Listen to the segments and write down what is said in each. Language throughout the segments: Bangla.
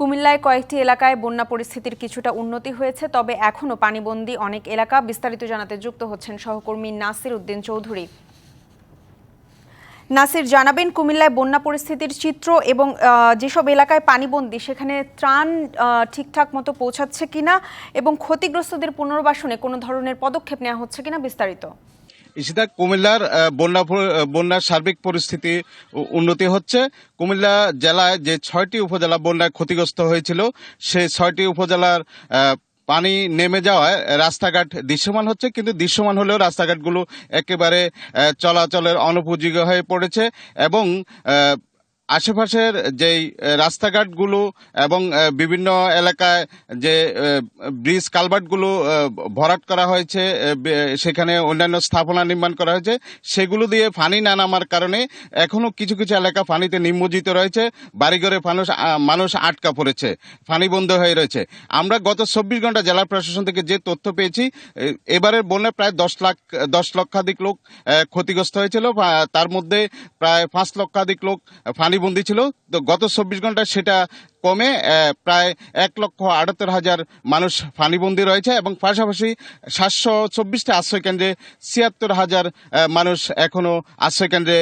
কুমিল্লায় কয়েকটি এলাকায় বন্যা পরিস্থিতির কিছুটা উন্নতি হয়েছে, তবে এখনও পানিবন্দী অনেক এলাকা বিস্তারিত জানাতে যুক্ত হচ্ছেন সহকর্মী নাসির উদ্দিন চৌধুরী। নাসির, জানাবেন কুমিল্লায় বন্যা পরিস্থিতির চিত্র এবং যেসব এলাকায় পানিবন্দী সেখানে ত্রাণ ঠিকঠাক মতো পৌঁছাচ্ছে কিনা এবং ক্ষতিগ্রস্তদের পুনর্বাসনে কোনো ধরনের পদক্ষেপ নেওয়া হচ্ছে কিনা বিস্তারিত। ইসিদা কুমিল্লার বন্যা বন্যার সার্বিক পরিস্থিতি উন্নতি হচ্ছে। কুমিল্লা জেলায় যে ছয়টি উপজেলা বন্যায় ক্ষতিগ্রস্ত হয়েছিল, সেই ছয়টি উপজেলার পানি নেমে যাওয়ায় রাস্তাঘাট দৃশ্যমান হচ্ছে, কিন্তু দৃশ্যমান হলেও রাস্তাঘাটগুলো একেবারে চলাচলের অনুপযোগী হয়ে পড়েছে এবং আশেপাশের যেই রাস্তাঘাটগুলো এবং বিভিন্ন এলাকায় যে ব্রিজ কালভার্টগুলো ভরাট করা হয়েছে সেখানে অন্যান্য স্থাপনা নির্মাণ করা হয়েছে, সেগুলো দিয়ে ফানি না নামার কারণে এখনও কিছু কিছু এলাকা ফানিতে নিমজ্জিত রয়েছে, বাড়িঘরে মানুষ মানুষ আটকা পড়েছে, ফানি বন্ধ হয়ে রয়েছে। আমরা গত চব্বিশ ঘণ্টা জেলা প্রশাসন থেকে যে তথ্য পেয়েছি এবারের বন্যায় প্রায় দশ লাখ, দশ লক্ষাধিক লোক ক্ষতিগ্রস্ত হয়েছিল তার মধ্যে প্রায় পাঁচ লক্ষাধিক লোক পানিবন্দী ছিল। তো গত চব্বিশ ঘন্টায় সেটা কমে প্রায় এক লক্ষ আটাত্তর হাজার মানুষ পানিবন্দী রয়েছে এবং পাশাপাশি সাতশো চব্বিশটা আশ্রয় কেন্দ্রে ছিয়াত্তর হাজার মানুষ এখনও আশ্রয় কেন্দ্রে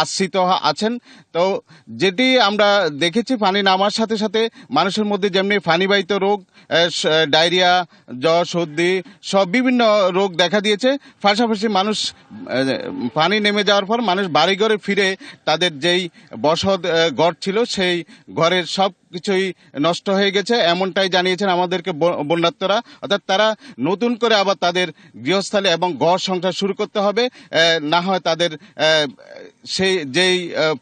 আশ্রিত আছেন। তো যেটি আমরা দেখেছি পানি নামার সাথে সাথে মানুষের মধ্যে যেমনি পানিবাহিত রোগ ডায়রিয়া, জ্বর, সর্দি, সব বিভিন্ন রোগ দেখা দিয়েছে। পাশাপাশি মানুষ পানি নেমে যাওয়ার পর মানুষ বাড়িঘরে ফিরে তাদের যেই বসত ঘর ছিল, সেই ঘরের সব কিছুই নষ্ট হয়ে গেছে, এমনটাই জানিয়েছেন আমাদেরকে বন্যাত্মরা অর্থাৎ তারা নতুন করে আবার তাদের গৃহস্থলে এবং ঘর সংসার শুরু করতে হবে না হয় তাদের সেই, যেই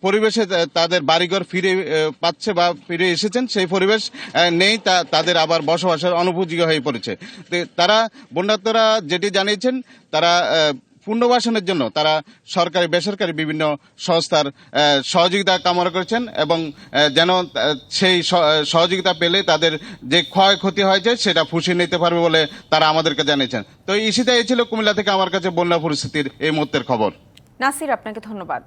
পরিবেশে তাদের বাড়িঘর ফিরে পাচ্ছে বা ফিরে এসেছেন, সেই পরিবেশ নেই, তা, তাদের আবার বসবাসের অনুপযোগী হয়ে পড়েছে। তারা বন্যাত্মরা যেটি জানিয়েছেন, তারা পুনর্বাসনের জন্য তারা সরকারি, বেসরকারি বিভিন্ন সংস্থার সহযোগিতা কামনা করেছেন এবং যেন সেই সহযোগিতা পেলে তাদের যে ক্ষয়ক্ষতি হয়েছে সেটা ফুসিয়ে নিতে পারবে বলে তারা আমাদেরকে জানিয়েছেন। তো ইসিতে এই ছিল কুমিল্লা থেকে আমার কাছে বন্যা পরিস্থিতির এই মুহূর্তের খবর। নাসির, আপনাকে ধন্যবাদ।